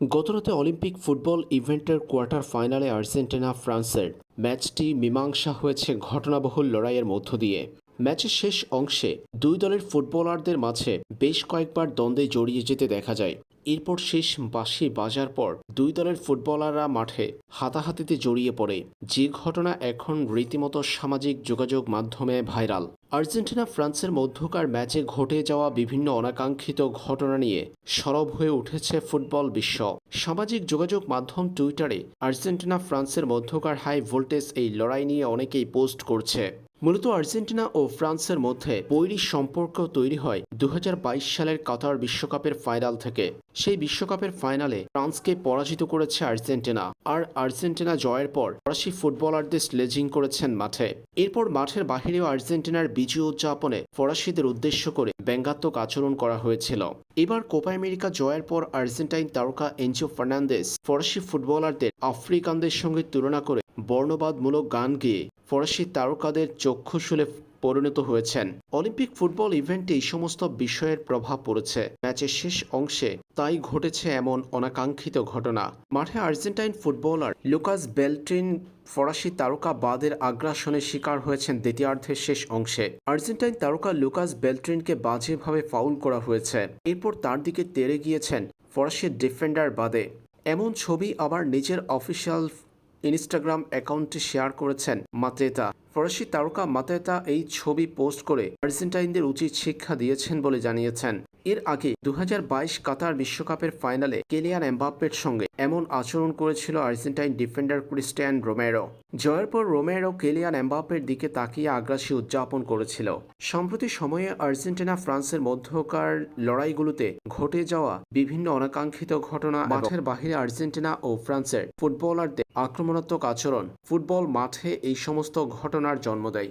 গতরাতে Olympic football ইভেন্টের quarter ফাইনালে আর্জেন্টিনা, ফ্রান্সের ম্যাচটি মীমাংসা হয়েছে ঘটনাবহুল লড়াইয়ের মধ্য দিয়ে। ম্যাচের শেষ অংশে দুই দলের ফুটবলারদের মাঝে বেশ কয়েকবার দ্বন্দ্বে জড়িয়ে যেতে দেখা যায়। এরপর শেষ বাঁশি বাজার পর দুই দলের ফুটবলাররা মাঠে হাতাহাতিতে জড়িয়ে পড়ে। যে ঘটনা এখন রীতিমতো সামাজিক যোগাযোগ মাধ্যমে ভাইরাল। আর্জেন্টিনা, ফ্রান্সের মধ্যকার ম্যাচে ঘটে যাওয়া বিভিন্ন অনাকাঙ্ক্ষিত ঘটনা নিয়ে সরব হয়ে উঠেছে ফুটবল বিশ্ব। সামাজিক যোগাযোগ মাধ্যম টুইটারে আর্জেন্টিনা, ফ্রান্সের মধ্যকার হাই ভোল্টেজ এই লড়াই নিয়ে অনেকেই পোস্ট করছে। মূলত আর্জেন্টিনা ও ফ্রান্সের মধ্যে বৈরী সম্পর্ক তৈরি হয় দুই হাজার বাইশ সালের কাতার বিশ্বকাপের ফাইনাল থেকে। সেই বিশ্বকাপের ফাইনালে ফ্রান্সকে পরাজিত করেছে আর্জেন্টিনা। আর আর্জেন্টিনা জয়ের পর ফরাসি ফুটবলারদের স্লেজিং করেছেন মাঠে। এরপর মাঠের বাহিরেও আর্জেন্টিনার বিজয় উদযাপনে ফরাসিদের উদ্দেশ্য করে ব্যঙ্গাত্মক আচরণ করা হয়েছিল। এবার কোপা আমেরিকা জয়ের পর আর্জেন্টাইন তারকা এনজিও ফার্নান্দেস ফরাসি ফুটবলারদের আফ্রিকানদের সঙ্গে তুলনা করে বর্ণবাদমূলক গান গেয়ে ফরাসি তারকাদের চক্ষুশুলে পরিণত হয়েছেন। অলিম্পিক ফুটবল ইভেন্টে এই সমস্ত বিষয়ের প্রভাব পড়েছে। ম্যাচের শেষ অংশে তাই ঘটেছে এমন অনাকাঙ্ক্ষিত ঘটনা। মাঠে আর্জেন্টাইন ফুটবলার লুকাস বেলট্রিন ফরাসি তারকা বাদের আগ্রাসনের শিকার হয়েছেন দ্বিতীয়ার্ধের শেষ অংশে। আর্জেন্টাইন তারকা লুকাস বেলট্রিনকে বাজেভাবে ফাউল করা হয়েছে। এরপর তার দিকে তেড়ে গিয়েছেন ফরাসি ডিফেন্ডার বাদে। এমন ছবি আবার নিজের অফিসিয়াল ইনস্টাগ্রাম অ্যাকাউন্টে শেয়ার করেছেন মাতেতা। ফরাসি তারকা মাতেতা এই ছবি পোস্ট করে আর্জেন্টাইনদের উচিত শিক্ষা দিয়েছেন বলে জানিয়েছেন। এর আগে দু হাজার বাইশ কাতার বিশ্বকাপের ফাইনালে কেলিয়ান এমবাপ্পের সঙ্গে এমন আচরণ করেছিল আর্জেন্টাইন ডিফেন্ডার ক্রিস্টিয়ান রোমেরো। জয়ের পর রোমেরো কেলিয়ান এমবাপ্পের দিকে তাকিয়ে আগ্রাসী উদযাপন করেছিল। সম্প্রতি সময়ে আর্জেন্টিনা ফ্রান্সের মধ্যকার লড়াইগুলোতে ঘটে যাওয়া বিভিন্ন অনাকাঙ্ক্ষিত ঘটনা মাঠের বাহিরে আর্জেন্টিনা ও ফ্রান্সের ফুটবলারদের আক্রমণাত্মক আচরণ ফুটবল মাঠে এই সমস্ত ঘটনার জন্ম দেয়।